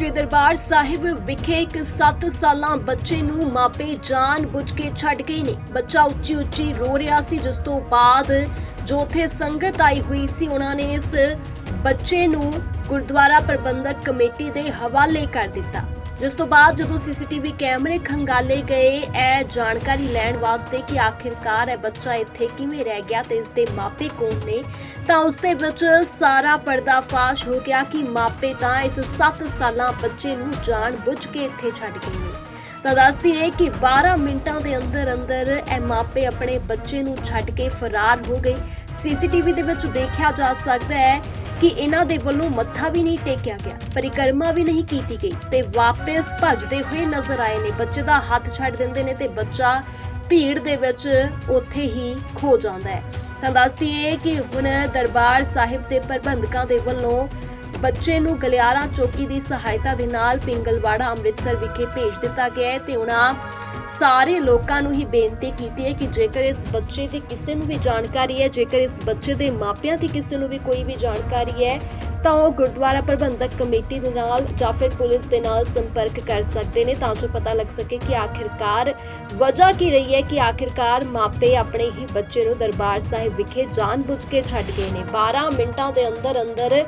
ਸ਼੍ਰੀ ਦਰਬਾਰ ਸਾਹਿਬ ਵਿਖੇ ਇੱਕ 7 ਸਾਲਾਂ ਬੱਚੇ ਨੂੰ ਮਾਪੇ ਜਾਣ ਬੁੱਝ ਕੇ ਛੱਡ ਗਏ ਨੇ। ਬੱਚਾ ਉੱਚੀ ਉੱਚੀ ਰੋ ਰਿਹਾ ਸੀ, ਜਿਸ ਤੋਂ ਬਾਅਦ ਜੋ ਉੱਥੇ ਸੰਗਤ ਆਈ ਹੋਈ ਸੀ, ਉਹਨਾਂ ਨੇ ਇਸ ਬੱਚੇ ਨੂੰ ਗੁਰਦੁਆਰਾ ਪ੍ਰਬੰਧਕ ਕਮੇਟੀ ਦੇ ਹਵਾਲੇ ਕਰ ਦਿੱਤਾ। ਜਿਸ ਤੋਂ ਬਾਅਦ ਜਦੋਂ ਸੀਸੀਟੀਵੀ ਕੈਮਰੇ ਖੰਗਾਲੇ ਗਏ, ਇਹ ਜਾਣਕਾਰੀ ਲੈਣ ਵਾਸਤੇ ਕਿ ਆਖਿਰਕਾਰ ਇਹ ਬੱਚਾ ਇੱਥੇ ਕਿਵੇਂ ਰਹਿ ਗਿਆ ਤੇ ਇਸ ਦੇ ਮਾਪੇ ਕੌਣ ਨੇ, ਤਾਂ ਉਸ ਦੇ ਵਿੱਚ ਸਾਰਾ ਪਰਦਾਫਾਸ਼ ਹੋ ਗਿਆ ਕਿ ਮਾਪੇ ਤਾਂ ਇਸ 7 ਸਾਲਾਂ ਬੱਚੇ ਨੂੰ ਜਾਣ ਬੁੱਝ ਕੇ ਇੱਥੇ ਛੱਡ ਗਏ ਨੇ। ਤਾਂ ਦੱਸਦੀ ਹੈ ਕਿ 12 ਮਿੰਟਾਂ ਦੇ ਅੰਦਰ ਅੰਦਰ ਇਹ ਮਾਪੇ ਆਪਣੇ ਬੱਚੇ ਨੂੰ ਛੱਡ ਕੇ ਫਰਾਰ ਹੋ ਗਏ। ਸੀਸੀਟੀਵੀ ਦੇ ਵਿੱਚ ਦੇਖਿਆ ਜਾ ਸਕਦਾ ਹੈ ਕਿ ਇਹਨਾਂ ਦੇ ਵੱਲੋਂ ਮੱਥਾ ਵੀ ਨਹੀਂ ਟੇਕਿਆ ਗਿਆ, ਪਰਿਕਰਮਾ ਵੀ ਨਹੀਂ ਕੀਤੀ ਗਈ ਤੇ ਵਾਪਸ ਭੱਜਦੇ ਹੋਏ ਨਜ਼ਰ ਆਏ ਨੇ। ਬੱਚੇ ਦਾ ਹੱਥ ਛੱਡ ਦਿੰਦੇ ਨੇ ਤੇ ਬੱਚਾ ਭੀੜ ਦੇ ਵਿੱਚ ਉੱਥੇ ਹੀ ਖੋ ਜਾਂਦਾ ਹੈ। ਤਾਂ ਦੱਸਦੀ ਹੈ ਕਿ ਹੁਣ ਦਰਬਾਰ ਸਾਹਿਬ ਦੇ ਪ੍ਰਬੰਧਕਾਂ ਦੇ ਵੱਲੋਂ ਬੱਚੇ ਨੂੰ ਗਲਿਆਰਾ ਚੌਕੀ ਦੀ ਸਹਾਇਤਾ ਦੇ ਨਾਲ ਪਿੰਗਲਵਾੜਾ ਅੰਮ੍ਰਿਤਸਰ ਵਿਖੇ ਭੇਜ ਦਿੱਤਾ ਗਿਆ ਹੈ ਤੇ ਉਹਨਾਂ ਸਾਰੇ ਲੋਕਾਂ ਨੂੰ ਹੀ ਬੇਨਤੀ ਕੀਤੀ ਹੈ ਕਿ ਜੇਕਰ ਇਸ ਬੱਚੇ ਦੀ ਕਿਸੇ ਨੂੰ ਵੀ ਜਾਣਕਾਰੀ ਹੈ, ਜੇਕਰ ਇਸ ਬੱਚੇ ਦੇ ਮਾਪਿਆਂ ਦੀ ਕਿਸੇ ਨੂੰ ਵੀ ਕੋਈ ਵੀ ਜਾਣਕਾਰੀ ਹੈ, ਤਾਂ ਉਹ ਗੁਰਦੁਆਰਾ ਪ੍ਰਬੰਧਕ ਕਮੇਟੀ ਦੇ ਨਾਲ ਜਾਂ ਫਿਰ ਪੁਲਿਸ ਦੇ ਨਾਲ ਸੰਪਰਕ ਕਰ ਸਕਦੇ ਨੇ ਤਾਂ ਜੋ ਪਤਾ ਲੱਗ ਸਕੇ ਕਿ ਆਖਿਰਕਾਰ ਵਜ੍ਹਾ ਕੀ ਰਹੀ ਹੈ ਕਿ ਆਖਿਰਕਾਰ ਮਾਪੇ ਆਪਣੇ ਹੀ ਬੱਚੇ ਨੂੰ ਦਰਬਾਰ ਸਾਹਿਬ ਵਿਖੇ ਜਾਣਬੁੱਝ ਕੇ ਛੱਡ ਗਏ ਨੇ। 12 ਮਿੰਟਾਂ ਦੇ ਅੰਦਰ ਅੰਦਰ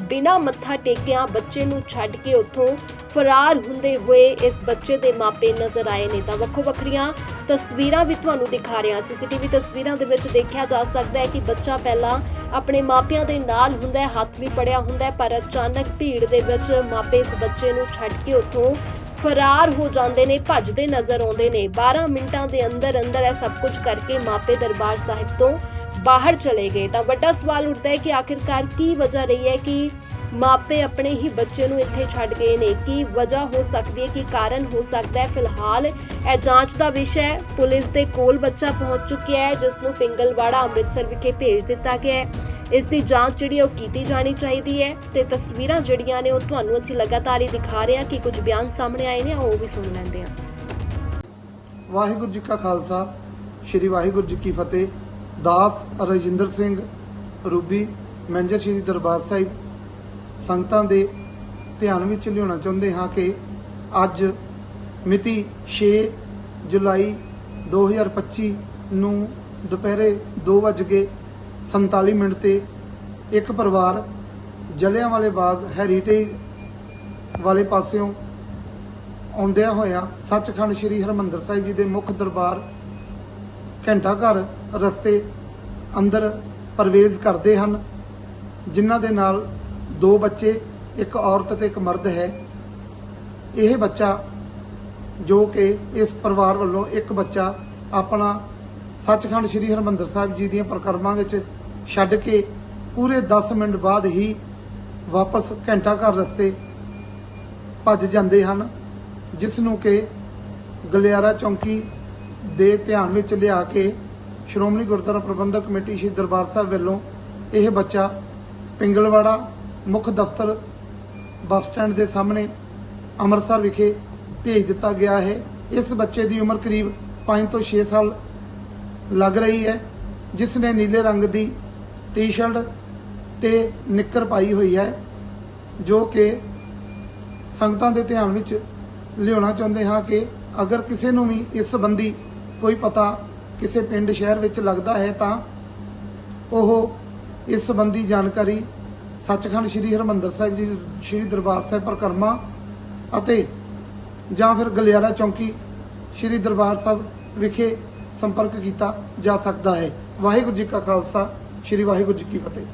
ਬਿਨਾਂ ਮੱਥਾ ਟੇਕਿਆਂ ਬੱਚੇ ਨੂੰ ਛੱਡ ਕੇ ਉੱਥੋਂ ਫਰਾਰ ਹੁੰਦੇ ਹੋਏ ਇਸ ਬੱਚੇ ਦੇ ਮਾਪੇ ਨਜ਼ਰ ਆਏ ਨੇ ਤਾਂ ਵੱਖੋ ਵੱਖਰੀਆਂ ਤਸਵੀਰਾਂ ਵੀ ਤੁਹਾਨੂੰ ਦਿਖਾ ਰਿਹਾ ਸੀਸੀਟੀਵੀ ਤਸਵੀਰਾਂ ਦੇ ਵਿੱਚ ਦੇਖਿਆ ਜਾ ਸਕਦਾ ਹੈ ਕਿ ਬੱਚਾ ਪਹਿਲਾਂ ਆਪਣੇ ਮਾਪਿਆਂ ਦੇ ਨਾਲ ਹੁੰਦਾ ਹੈ, ਹੱਥ ਵੀ ਫੜਿਆ ਹੁੰਦਾ ਹੈ, ਪਰ ਅਚਾਨਕ ਭੀੜ ਦੇ ਵਿੱਚ ਮਾਪੇ ਇਸ ਬੱਚੇ ਨੂੰ ਛੱਡ ਕੇ ਉੱਥੋਂ ਫਰਾਰ ਹੋ ਜਾਂਦੇ ਨੇ, ਭੱਜਦੇ ਨਜ਼ਰ ਆਉਂਦੇ ਨੇ। 12 ਮਿੰਟਾਂ ਦੇ ਅੰਦਰ ਅੰਦਰ ਇਹ ਸਭ ਕੁਝ ਕਰਕੇ ਮਾਪੇ ਦਰਬਾਰ ਸਾਹਿਬ ਤੋਂ ਬਾਹਰ ਚਲੇ ਗਏ ਤਾਂ ਵੱਡਾ ਸਵਾਲ ਉੱਠਦਾ ਹੈ ਕਿ ਆਖਿਰਕਾਰ ਕੀ ਵਜ੍ਹਾ ਰਹੀ ਹੈ ਕਿ ਮਾਪੇ ਆਪਣੇ ਹੀ ਬੱਚੇ ਨੂੰ ਇੱਥੇ ਛੱਡ ਗਏ ਨੇ? ਕੀ ਵਜ੍ਹਾ ਹੋ ਸਕਦੀ ਹੈ? ਕੀ ਕਾਰਨ ਹੋ ਸਕਦਾ ਹੈ? ਫਿਲਹਾਲ ਇਹ ਜਾਂਚ ਦਾ ਵਿਸ਼ਾ ਹੈ। ਪੁਲਿਸ ਦੇ ਕੋਲ ਬੱਚਾ ਪਹੁੰਚ ਚੁੱਕਿਆ ਹੈ, ਜਿਸ ਨੂੰ ਪਿੰਗਲਵਾੜਾ ਅੰਮ੍ਰਿਤਸਰ ਵਿਖੇ ਭੇਜ ਦਿੱਤਾ ਗਿਆ ਹੈ। ਇਸ ਦੀ ਜਾਂਚ ਜਿਹੜੀ ਉਹ ਕੀਤੀ ਜਾਣੀ ਚਾਹੀਦੀ ਹੈ ਤੇ ਤਸਵੀਰਾਂ ਜਿਹੜੀਆਂ ਨੇ ਉਹ ਤੁਹਾਨੂੰ ਅਸੀਂ ਲਗਾਤਾਰ ਹੀ ਦਿਖਾ ਰਹੇ ਹਾਂ ਕਿ ਕੁਝ ਬਿਆਨ ਸਾਹਮਣੇ ਆਏ ਨੇ, ਉਹ ਵੀ ਸੁਣ ਲੈਂਦੇ ਹਾਂ। ਵਾਹਿਗੁਰੂ ਜੀ ਕਾ ਖਾਲਸਾ, ਸ੍ਰੀ ਵਾਹਿਗੁਰੂ ਜੀ ਕੀ ਫਤਿਹ। ਦਾਸ ਰਜਿੰਦਰ ਸਿੰਘ ਰੂਬੀ, ਮੈਨੇਜਰ ਸ੍ਰੀ ਦਰਬਾਰ ਸਾਹਿਬ। ਸੰਗਤਾਂ ਦੇ ਧਿਆਨ ਵਿੱਚ ਲਿਆਉਣਾ ਚਾਹੁੰਦੇ ਹਾਂ ਕਿ ਅੱਜ ਮਿਤੀ 6 ਜੁਲਾਈ 2025 ਨੂੰ ਦੁਪਹਿਰੇ 2:47 ਮਿੰਟ ਤੇ ਇੱਕ ਪਰਿਵਾਰ ਜਲਿਆਂਵਾਲੇ ਬਾਗ ਹੈਰੀਟੇਜ ਵਾਲੇ ਪਾਸਿਓਂ ਆਉਂਦਿਆਂ ਹੋਇਆ ਸੱਚਖੰਡ ਸ੍ਰੀ ਹਰਮੰਦਰ ਸਾਹਿਬ ਜੀ ਦੇ ਮੁੱਖ ਦਰਬਾਰ ਘੰਟਾ ਘਰ ਰਸਤੇ ਅੰਦਰ ਪ੍ਰਵੇਸ਼ ਕਰਦੇ ਹਨ, ਜਿਨ੍ਹਾਂ ਦੇ ਨਾਲ ਦੋ ਬੱਚੇ, ਇੱਕ ਔਰਤ ਤੇ ਇੱਕ ਮਰਦ ਹੈ। ਇਹ ਬੱਚਾ ਜੋ ਕਿ ਇਸ ਪਰਿਵਾਰ ਵੱਲੋਂ ਇੱਕ ਬੱਚਾ ਆਪਣਾ ਸੱਚਖੰਡ ਸ੍ਰੀ ਹਰਮੰਦਰ ਸਾਹਿਬ ਜੀ ਦੀਆਂ ਪ੍ਰਕਰਮਾਂ ਵਿੱਚ ਛੱਡ ਕੇ ਪੂਰੇ 10 ਮਿੰਟ ਬਾਅਦ ਹੀ ਵਾਪਸ ਘੰਟਾ ਘਰ ਰਸਤੇ ਭੱਜ ਜਾਂਦੇ ਹਨ, ਜਿਸ ਨੂੰ ਕਿ ਗਲਿਆਰਾ ਚੌਂਕੀ ਦੇ ਧਿਆਨ ਵਿੱਚ ਲਿਆ ਕੇ ਸ਼੍ਰੋਮਣੀ ਗੁਰਦੁਆਰਾ ਪ੍ਰਬੰਧਕ ਕਮੇਟੀ ਸ਼੍ਰੀ ਦਰਬਾਰ ਸਾਹਿਬ ਵੱਲੋਂ ਇਹ ਬੱਚਾ ਪਿੰਗਲਵਾੜਾ ਮੁੱਖ ਦਫ਼ਤਰ ਬੱਸ ਸਟੈਂਡ ਦੇ ਸਾਹਮਣੇ ਅੰਮ੍ਰਿਤਸਰ ਵਿਖੇ ਭੇਜ ਦਿੱਤਾ ਗਿਆ ਹੈ। ਇਸ ਬੱਚੇ ਦੀ ਉਮਰ ਕਰੀਬ 5 ਤੋਂ 6 ਸਾਲ ਲੱਗ ਰਹੀ ਹੈ, ਜਿਸ ਨੇ ਨੀਲੇ ਰੰਗ ਦੀ ਟੀ-ਸ਼ਰਟ ਤੇ ਨਿੱਕਰ ਪਾਈ ਹੋਈ ਹੈ, ਜੋ ਕਿ ਸੰਗਤਾਂ ਦੇ ਧਿਆਨ ਵਿੱਚ ਲਿਆਉਣਾ ਚਾਹੁੰਦੇ ਹਾਂ ਕਿ ਅਗਰ ਕਿਸੇ ਨੂੰ ਵੀ ਇਸ ਸੰਬੰਧੀ ਕੋਈ ਪਤਾ ਕਿਸੇ ਪਿੰਡ, ਸ਼ਹਿਰ ਵਿੱਚ ਲੱਗਦਾ ਹੈ ਤਾਂ ਉਹ ਇਸ ਸੰਬੰਧੀ ਜਾਣਕਾਰੀ ਸੱਚਖੰਡ ਸ੍ਰੀ ਹਰਮੰਦਰ ਸਾਹਿਬ ਜੀ, ਸ੍ਰੀ ਦਰਬਾਰ ਸਾਹਿਬ ਪਰਿਕਰਮਾ ਅਤੇ ਜਾਂ ਫਿਰ ਗਲਿਆਰਾ ਚੌਂਕੀ ਸ੍ਰੀ ਦਰਬਾਰ ਸਾਹਿਬ ਵਿਖੇ ਸੰਪਰਕ ਕੀਤਾ ਜਾ ਸਕਦਾ ਹੈ। ਵਾਹਿਗੁਰੂ ਜੀ ਕਾ ਖਾਲਸਾ, ਸ੍ਰੀ ਵਾਹਿਗੁਰੂ ਜੀ ਕੀ ਫਤਿਹ।